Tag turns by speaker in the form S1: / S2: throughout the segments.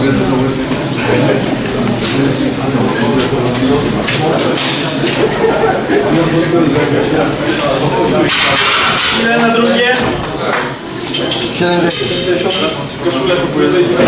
S1: Ile na drugie? 7 Koszulę kupuję za ile?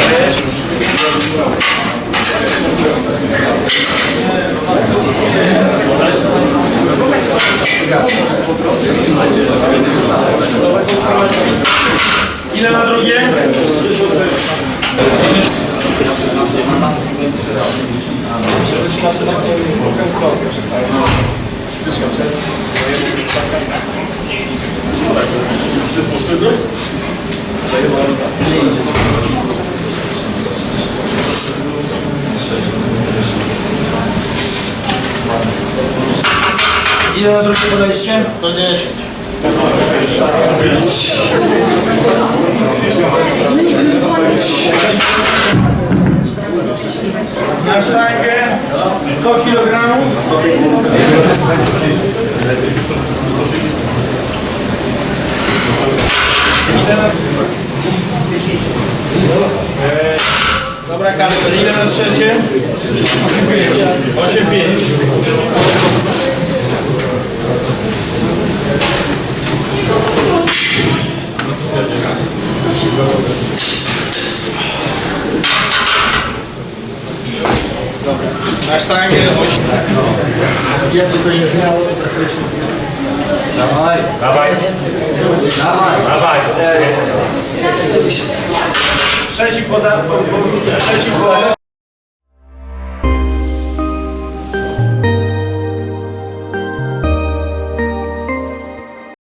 S1: Ile drugie podejście?
S2: 110.
S1: Na sztangę 100 kg. Dobra, Kasper, ile na trzecie? 8,5. Na sztangę 8.
S2: Jakby to nie zmiało, to trochę jeszcze...
S3: Dawaj. Dawaj. Dawaj.
S1: Trzeci poda... po- po- Trzeci poda...